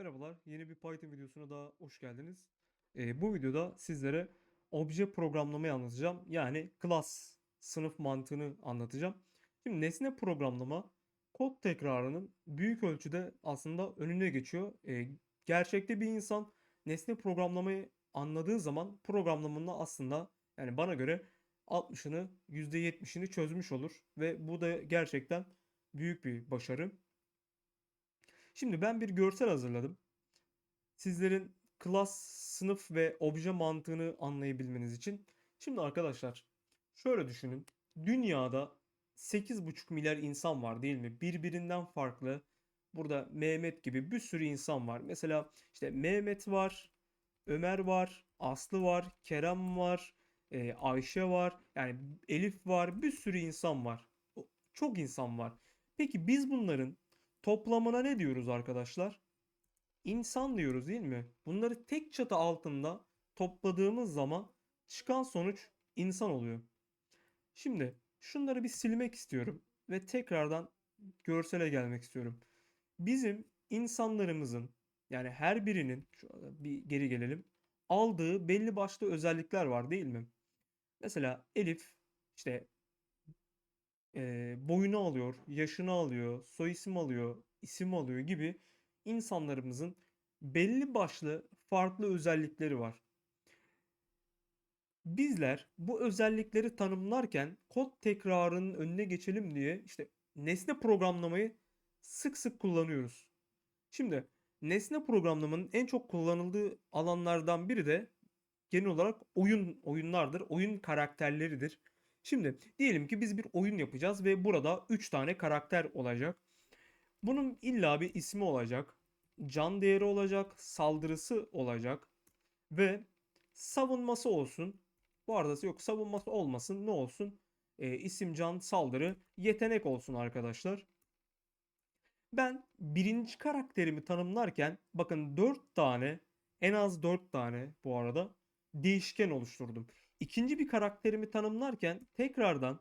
Merhabalar, yeni bir Python videosuna daha hoş geldiniz. Ee, bu videoda sizlere obje programlamayı anlatacağım. Yani class, sınıf mantığını anlatacağım. Şimdi nesne programlama kod tekrarının büyük ölçüde aslında önüne geçiyor. Ee, gerçekte bir insan nesne programlamayı anladığı zaman programlamanın aslında yani bana göre 60'ını %70'ini çözmüş olur. Ve bu da gerçekten büyük bir başarı. Şimdi ben bir görsel hazırladım. Sizlerin class, sınıf ve obje mantığını anlayabilmeniz için. Şimdi arkadaşlar şöyle düşünün. Dünyada 8,5 milyar insan var değil mi? Birbirinden farklı. Burada Mehmet gibi bir sürü insan var. Mesela işte Mehmet var, Ömer var, Aslı var, Kerem var, e, Ayşe var. Yani Elif var. Bir sürü insan var. Çok insan var. Peki biz bunların toplamına ne diyoruz arkadaşlar? İnsan diyoruz değil mi? Bunları tek çatı altında topladığımız zaman çıkan sonuç insan oluyor. Şimdi şunları bir silmek istiyorum ve tekrardan görsele gelmek istiyorum. Bizim insanlarımızın yani her birinin bir geri gelelim. Aldığı belli başlı özellikler var değil mi? Mesela Elif işte e, boyunu alıyor, yaşını alıyor, soy isim alıyor, isim alıyor gibi insanlarımızın belli başlı farklı özellikleri var. Bizler bu özellikleri tanımlarken kod tekrarının önüne geçelim diye işte nesne programlamayı sık sık kullanıyoruz. Şimdi nesne programlamanın en çok kullanıldığı alanlardan biri de genel olarak oyun oyunlardır. Oyun karakterleridir. Şimdi diyelim ki biz bir oyun yapacağız ve burada 3 tane karakter olacak. Bunun illa bir ismi olacak. Can değeri olacak, saldırısı olacak ve savunması olsun. Bu arada yok savunması olmasın ne olsun? Ee, isim, can, saldırı, yetenek olsun arkadaşlar. Ben birinci karakterimi tanımlarken bakın 4 tane en az 4 tane bu arada değişken oluşturdum. İkinci bir karakterimi tanımlarken tekrardan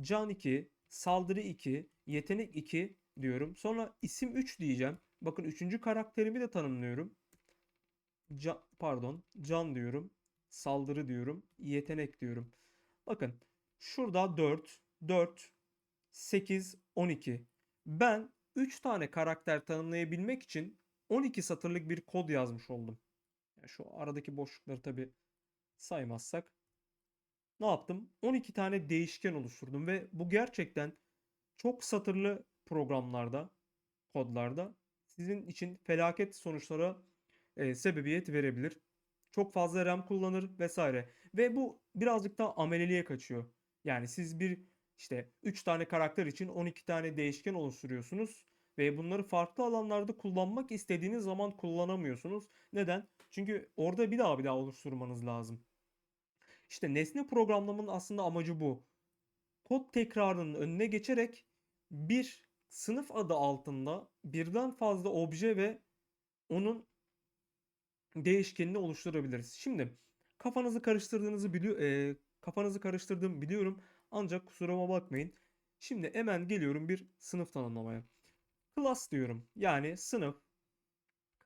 can 2, saldırı 2, yetenek 2 diyorum. Sonra isim 3 diyeceğim. Bakın üçüncü karakterimi de tanımlıyorum. Can, pardon can diyorum. Saldırı diyorum. Yetenek diyorum. Bakın şurada 4, 4, 8, 12. Ben 3 tane karakter tanımlayabilmek için 12 satırlık bir kod yazmış oldum. Yani şu aradaki boşlukları tabi saymazsak. Ne yaptım? 12 tane değişken oluşturdum ve bu gerçekten çok satırlı programlarda, kodlarda sizin için felaket sonuçlara e, sebebiyet verebilir. Çok fazla RAM kullanır vesaire. Ve bu birazcık daha ameleliğe kaçıyor. Yani siz bir işte 3 tane karakter için 12 tane değişken oluşturuyorsunuz ve bunları farklı alanlarda kullanmak istediğiniz zaman kullanamıyorsunuz. Neden? Çünkü orada bir daha bir daha oluşturmanız lazım. İşte nesne programlamanın aslında amacı bu. Kod tekrarının önüne geçerek bir sınıf adı altında birden fazla obje ve onun değişkenini oluşturabiliriz. Şimdi kafanızı karıştırdığınızı biliyor e, kafanızı karıştırdığımı biliyorum ancak kusuruma bakmayın. Şimdi hemen geliyorum bir sınıf tanımlamaya. Class diyorum. Yani sınıf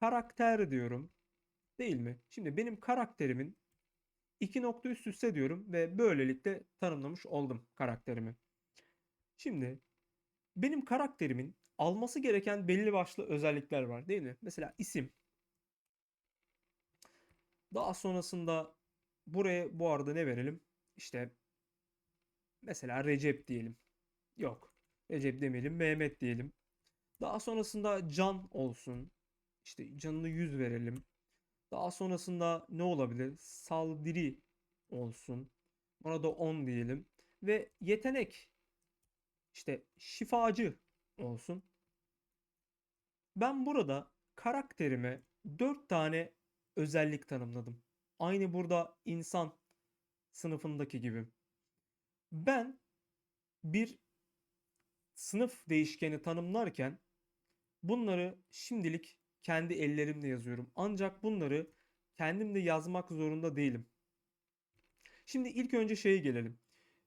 karakter diyorum. Değil mi? Şimdi benim karakterimin iki nokta üst üste diyorum ve böylelikle tanımlamış oldum karakterimi. Şimdi benim karakterimin alması gereken belli başlı özellikler var değil mi? Mesela isim. Daha sonrasında buraya bu arada ne verelim? İşte mesela Recep diyelim. Yok. Recep demeyelim. Mehmet diyelim. Daha sonrasında Can olsun. İşte canını 100 verelim. Daha sonrasında ne olabilir? Saldırı olsun. Ona da 10 diyelim. Ve yetenek işte şifacı olsun. Ben burada karakterime 4 tane özellik tanımladım. Aynı burada insan sınıfındaki gibi. Ben bir sınıf değişkeni tanımlarken bunları şimdilik kendi ellerimle yazıyorum. Ancak bunları kendim de yazmak zorunda değilim. Şimdi ilk önce şeye gelelim.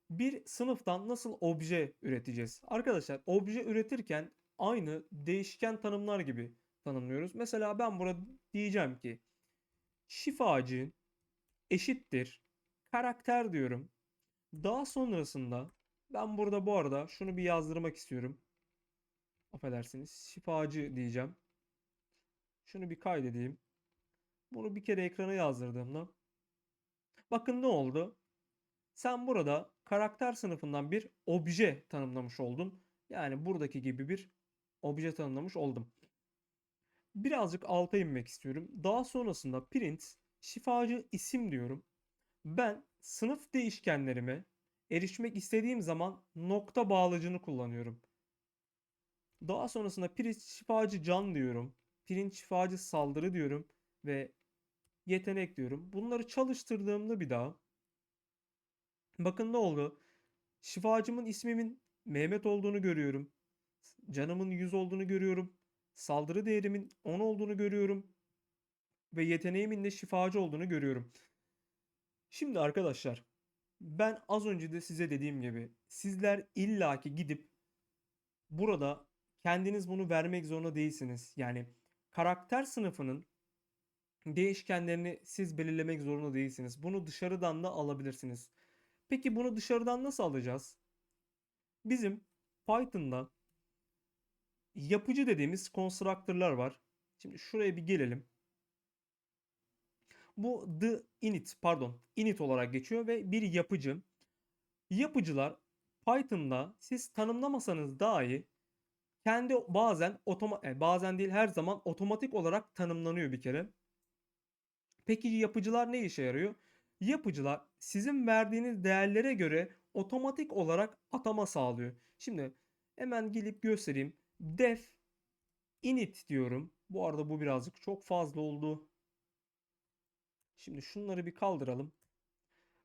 Bir sınıftan nasıl obje üreteceğiz? Arkadaşlar obje üretirken aynı değişken tanımlar gibi tanımlıyoruz. Mesela ben burada diyeceğim ki şifacı eşittir karakter diyorum. Daha sonrasında ben burada bu arada şunu bir yazdırmak istiyorum. Affedersiniz. Şifacı diyeceğim. Şunu bir kaydedeyim. Bunu bir kere ekrana yazdırdığımda bakın ne oldu? Sen burada karakter sınıfından bir obje tanımlamış oldun. Yani buradaki gibi bir obje tanımlamış oldum. Birazcık alta inmek istiyorum. Daha sonrasında print şifacı isim diyorum. Ben sınıf değişkenlerime erişmek istediğim zaman nokta bağlacını kullanıyorum. Daha sonrasında print şifacı can diyorum. Print şifacı saldırı diyorum ve yetenek diyorum. Bunları çalıştırdığımda bir daha bakın ne oldu? Şifacımın ismimin Mehmet olduğunu görüyorum. Canımın 100 olduğunu görüyorum. Saldırı değerimin 10 olduğunu görüyorum. Ve yeteneğimin de şifacı olduğunu görüyorum. Şimdi arkadaşlar ben az önce de size dediğim gibi sizler illaki gidip burada kendiniz bunu vermek zorunda değilsiniz. Yani karakter sınıfının değişkenlerini siz belirlemek zorunda değilsiniz. Bunu dışarıdan da alabilirsiniz. Peki bunu dışarıdan nasıl alacağız? Bizim Python'da yapıcı dediğimiz constructor'lar var. Şimdi şuraya bir gelelim. Bu the init pardon init olarak geçiyor ve bir yapıcı. Yapıcılar Python'da siz tanımlamasanız dahi kendi bazen otoma bazen değil her zaman otomatik olarak tanımlanıyor bir kere. Peki yapıcılar ne işe yarıyor? Yapıcılar sizin verdiğiniz değerlere göre otomatik olarak atama sağlıyor. Şimdi hemen gelip göstereyim. Def init diyorum. Bu arada bu birazcık çok fazla oldu. Şimdi şunları bir kaldıralım.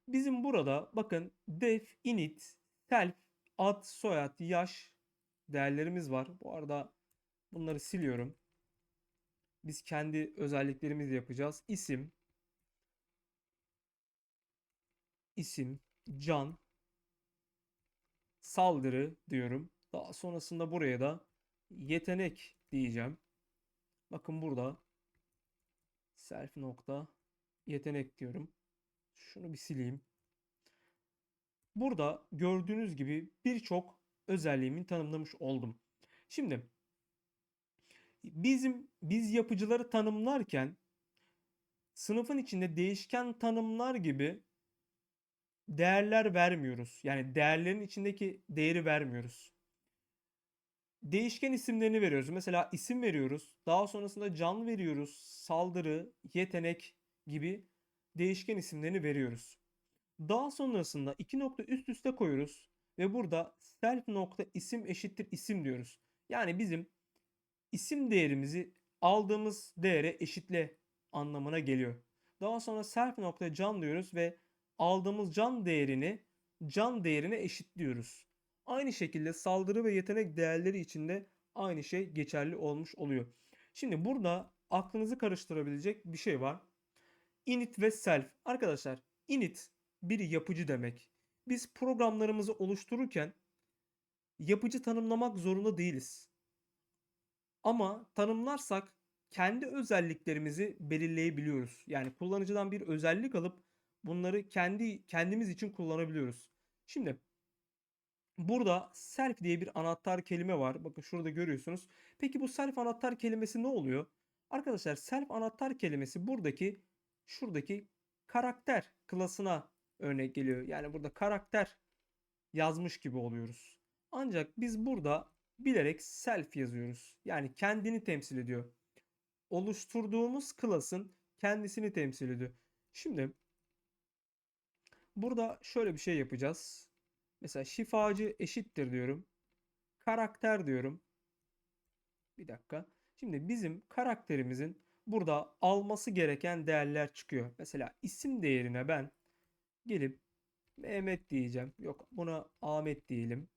Bizim burada bakın def init self ad soyad yaş değerlerimiz var. Bu arada bunları siliyorum. Biz kendi özelliklerimizi yapacağız. İsim isim, can, saldırı diyorum. Daha sonrasında buraya da yetenek diyeceğim. Bakın burada self nokta yetenek diyorum. Şunu bir sileyim. Burada gördüğünüz gibi birçok özelliğimi tanımlamış oldum. Şimdi bizim biz yapıcıları tanımlarken sınıfın içinde değişken tanımlar gibi değerler vermiyoruz. Yani değerlerin içindeki değeri vermiyoruz. Değişken isimlerini veriyoruz. Mesela isim veriyoruz. Daha sonrasında can veriyoruz. Saldırı, yetenek gibi değişken isimlerini veriyoruz. Daha sonrasında iki nokta üst üste koyuyoruz ve burada self nokta isim eşittir isim diyoruz. Yani bizim isim değerimizi aldığımız değere eşitle anlamına geliyor. Daha sonra self nokta can diyoruz ve aldığımız can değerini can değerine eşitliyoruz. Aynı şekilde saldırı ve yetenek değerleri için de aynı şey geçerli olmuş oluyor. Şimdi burada aklınızı karıştırabilecek bir şey var. Init ve self. Arkadaşlar init bir yapıcı demek. Biz programlarımızı oluştururken yapıcı tanımlamak zorunda değiliz. Ama tanımlarsak kendi özelliklerimizi belirleyebiliyoruz. Yani kullanıcıdan bir özellik alıp bunları kendi kendimiz için kullanabiliyoruz. Şimdi burada self diye bir anahtar kelime var. Bakın şurada görüyorsunuz. Peki bu self anahtar kelimesi ne oluyor? Arkadaşlar self anahtar kelimesi buradaki şuradaki karakter klasına örnek geliyor. Yani burada karakter yazmış gibi oluyoruz. Ancak biz burada bilerek self yazıyoruz. Yani kendini temsil ediyor. Oluşturduğumuz klasın kendisini temsil ediyor. Şimdi Burada şöyle bir şey yapacağız. Mesela şifacı eşittir diyorum. Karakter diyorum. Bir dakika. Şimdi bizim karakterimizin burada alması gereken değerler çıkıyor. Mesela isim değerine ben gelip Mehmet diyeceğim. Yok buna Ahmet diyelim.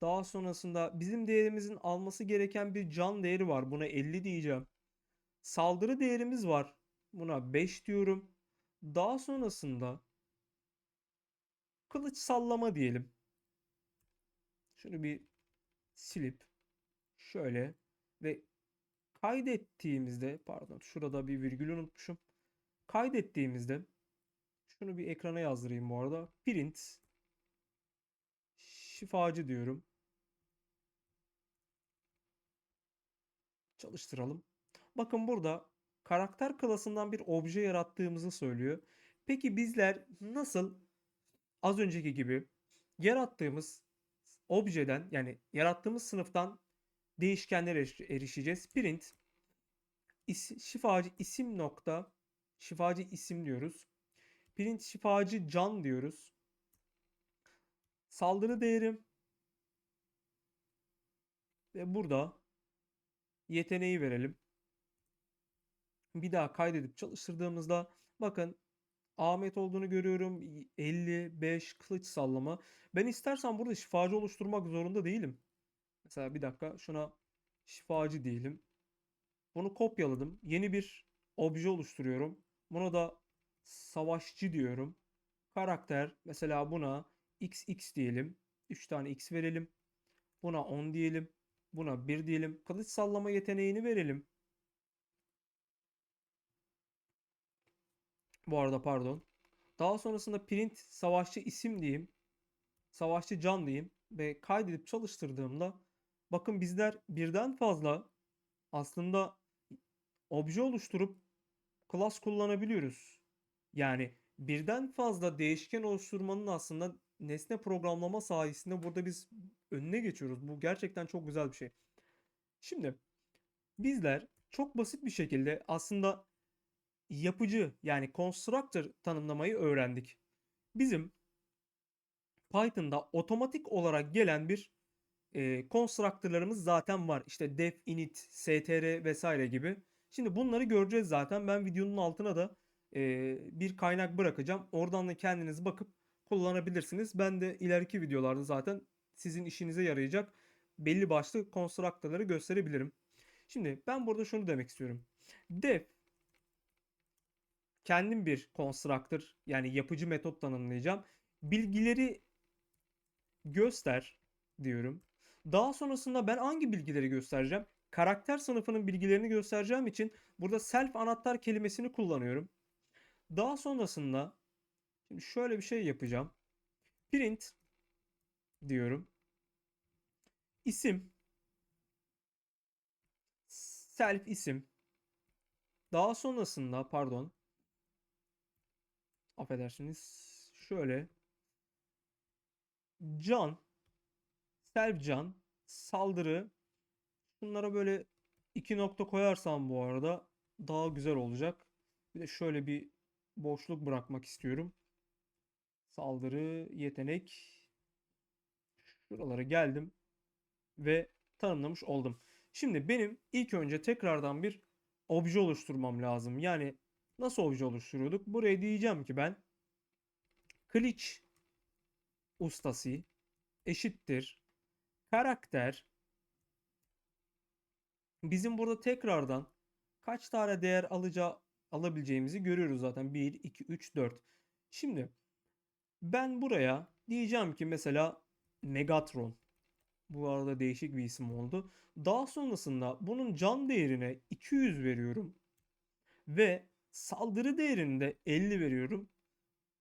Daha sonrasında bizim değerimizin alması gereken bir can değeri var. Buna 50 diyeceğim. Saldırı değerimiz var. Buna 5 diyorum. Daha sonrasında Kılıç sallama diyelim. Şunu bir silip şöyle ve kaydettiğimizde pardon şurada bir virgül unutmuşum. Kaydettiğimizde şunu bir ekrana yazdırayım bu arada. Print şifacı diyorum. Çalıştıralım. Bakın burada karakter klasından bir obje yarattığımızı söylüyor. Peki bizler nasıl az önceki gibi yarattığımız objeden yani yarattığımız sınıftan değişkenlere eriş- erişeceğiz. Print is- şifacı isim nokta şifacı isim diyoruz. Print şifacı can diyoruz. Saldırı değerim ve burada yeteneği verelim. Bir daha kaydedip çalıştırdığımızda bakın Ahmet olduğunu görüyorum. 55 kılıç sallama. Ben istersen burada şifacı oluşturmak zorunda değilim. Mesela bir dakika şuna şifacı diyelim. Bunu kopyaladım. Yeni bir obje oluşturuyorum. Buna da savaşçı diyorum. Karakter mesela buna XX diyelim. 3 tane X verelim. Buna 10 diyelim. Buna 1 diyelim. Kılıç sallama yeteneğini verelim. Bu arada pardon. Daha sonrasında print savaşçı isim diyeyim. Savaşçı can diyeyim. Ve kaydedip çalıştırdığımda bakın bizler birden fazla aslında obje oluşturup class kullanabiliyoruz. Yani birden fazla değişken oluşturmanın aslında nesne programlama sayesinde burada biz önüne geçiyoruz. Bu gerçekten çok güzel bir şey. Şimdi bizler çok basit bir şekilde aslında yapıcı yani constructor tanımlamayı öğrendik. Bizim Python'da otomatik olarak gelen bir e, constructor'larımız zaten var. İşte def, init, str vesaire gibi. Şimdi bunları göreceğiz zaten. Ben videonun altına da e, bir kaynak bırakacağım. Oradan da kendiniz bakıp kullanabilirsiniz. Ben de ileriki videolarda zaten sizin işinize yarayacak belli başlı constructor'ları gösterebilirim. Şimdi ben burada şunu demek istiyorum. Def kendim bir constructor yani yapıcı metot tanımlayacağım. Bilgileri göster diyorum. Daha sonrasında ben hangi bilgileri göstereceğim? Karakter sınıfının bilgilerini göstereceğim için burada self anahtar kelimesini kullanıyorum. Daha sonrasında şimdi şöyle bir şey yapacağım. Print diyorum. İsim self isim. Daha sonrasında pardon affedersiniz şöyle can self can saldırı bunlara böyle iki nokta koyarsam bu arada daha güzel olacak. Bir de şöyle bir boşluk bırakmak istiyorum. Saldırı yetenek şuralara geldim ve tanımlamış oldum. Şimdi benim ilk önce tekrardan bir obje oluşturmam lazım. Yani nasıl obje oluşturuyorduk? Buraya diyeceğim ki ben kılıç ustası eşittir karakter bizim burada tekrardan kaç tane değer alacağı alabileceğimizi görüyoruz zaten. 1, 2, 3, 4. Şimdi ben buraya diyeceğim ki mesela Megatron. Bu arada değişik bir isim oldu. Daha sonrasında bunun can değerine 200 veriyorum. Ve saldırı değerini de 50 veriyorum.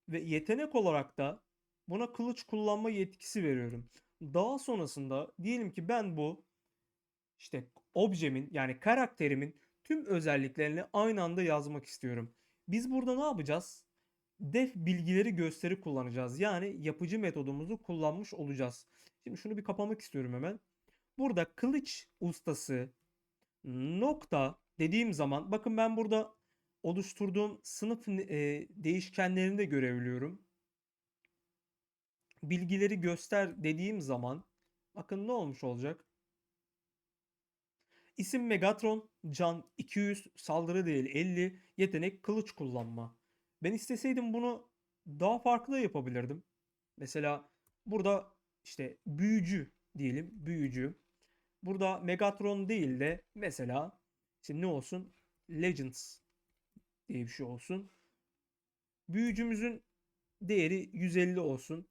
Ve yetenek olarak da buna kılıç kullanma yetkisi veriyorum. Daha sonrasında diyelim ki ben bu işte objemin yani karakterimin tüm özelliklerini aynı anda yazmak istiyorum. Biz burada ne yapacağız? Def bilgileri gösteri kullanacağız. Yani yapıcı metodumuzu kullanmış olacağız. Şimdi şunu bir kapamak istiyorum hemen. Burada kılıç ustası nokta dediğim zaman bakın ben burada oluşturduğum sınıf e, değişkenlerini de görebiliyorum. Bilgileri göster dediğim zaman bakın ne olmuş olacak? İsim Megatron, can 200, saldırı değil 50, yetenek kılıç kullanma. Ben isteseydim bunu daha farklı da yapabilirdim. Mesela burada işte büyücü diyelim, büyücü. Burada Megatron değil de mesela işte ne olsun? Legends diye bir şey olsun. Büyücümüzün değeri 150 olsun.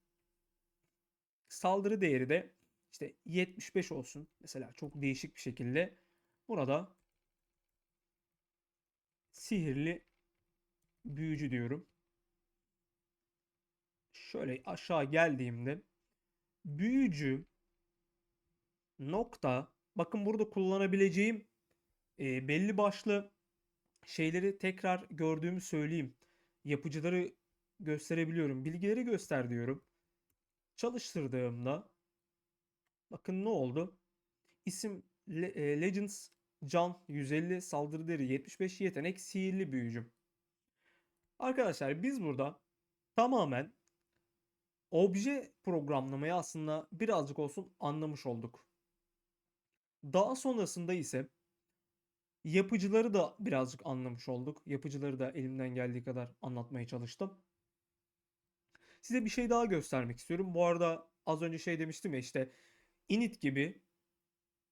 Saldırı değeri de işte 75 olsun. Mesela çok değişik bir şekilde. Burada sihirli büyücü diyorum. Şöyle aşağı geldiğimde büyücü nokta bakın burada kullanabileceğim e, belli başlı şeyleri tekrar gördüğümü söyleyeyim. Yapıcıları gösterebiliyorum. Bilgileri göster diyorum. Çalıştırdığımda bakın ne oldu? İsim Le- e, Legends Can 150 saldırı değeri 75 yetenek sihirli büyücü. Arkadaşlar biz burada tamamen obje programlamayı aslında birazcık olsun anlamış olduk. Daha sonrasında ise yapıcıları da birazcık anlamış olduk. Yapıcıları da elimden geldiği kadar anlatmaya çalıştım. Size bir şey daha göstermek istiyorum. Bu arada az önce şey demiştim ya işte init gibi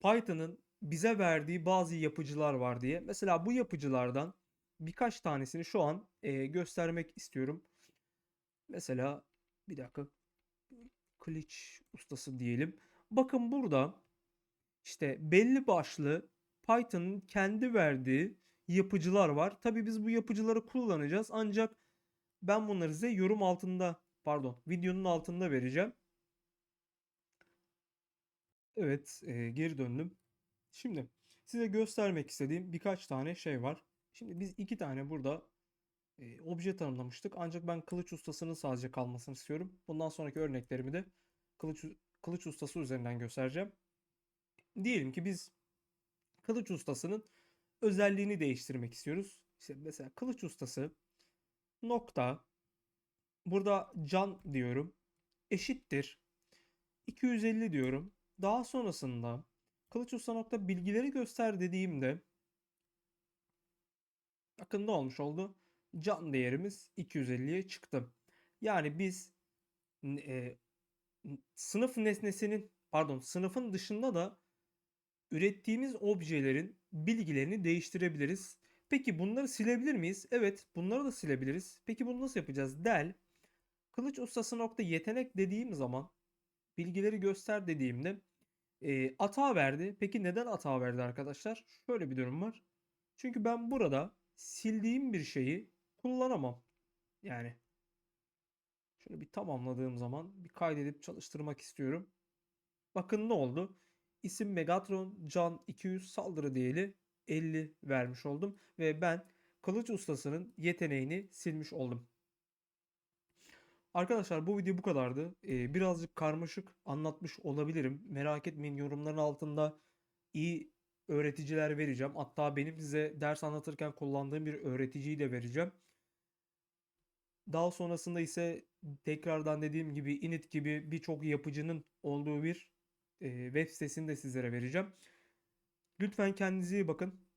Python'ın bize verdiği bazı yapıcılar var diye. Mesela bu yapıcılardan birkaç tanesini şu an e, göstermek istiyorum. Mesela bir dakika kılıç ustası diyelim. Bakın burada işte belli başlı Python'ın kendi verdiği yapıcılar var. Tabii biz bu yapıcıları kullanacağız. Ancak ben bunları size yorum altında pardon videonun altında vereceğim. Evet e, geri döndüm. Şimdi size göstermek istediğim birkaç tane şey var. Şimdi biz iki tane burada e, obje tanımlamıştık. Ancak ben kılıç ustasının sadece kalmasını istiyorum. Bundan sonraki örneklerimi de kılıç, kılıç ustası üzerinden göstereceğim. Diyelim ki biz kılıç ustasının özelliğini değiştirmek istiyoruz. İşte mesela kılıç ustası nokta burada can diyorum eşittir 250 diyorum. Daha sonrasında kılıç usta nokta bilgileri göster dediğimde bakın olmuş oldu? Can değerimiz 250'ye çıktı. Yani biz e, sınıf nesnesinin pardon sınıfın dışında da ürettiğimiz objelerin bilgilerini değiştirebiliriz. Peki bunları silebilir miyiz? Evet, bunları da silebiliriz. Peki bunu nasıl yapacağız? Del kılıç ustası nokta yetenek dediğim zaman bilgileri göster dediğimde e, hata verdi. Peki neden hata verdi arkadaşlar? Şöyle bir durum var. Çünkü ben burada sildiğim bir şeyi kullanamam. Yani şunu bir tamamladığım zaman bir kaydedip çalıştırmak istiyorum. Bakın ne oldu? İsim Megatron Can 200 saldırı değeri 50 vermiş oldum. Ve ben kılıç ustasının yeteneğini silmiş oldum. Arkadaşlar bu video bu kadardı. Ee, birazcık karmaşık anlatmış olabilirim. Merak etmeyin yorumların altında iyi öğreticiler vereceğim. Hatta benim size ders anlatırken kullandığım bir öğreticiyi de vereceğim. Daha sonrasında ise tekrardan dediğim gibi init gibi birçok yapıcının olduğu bir e, web sitesini de sizlere vereceğim. Lütfen kendinize iyi bakın.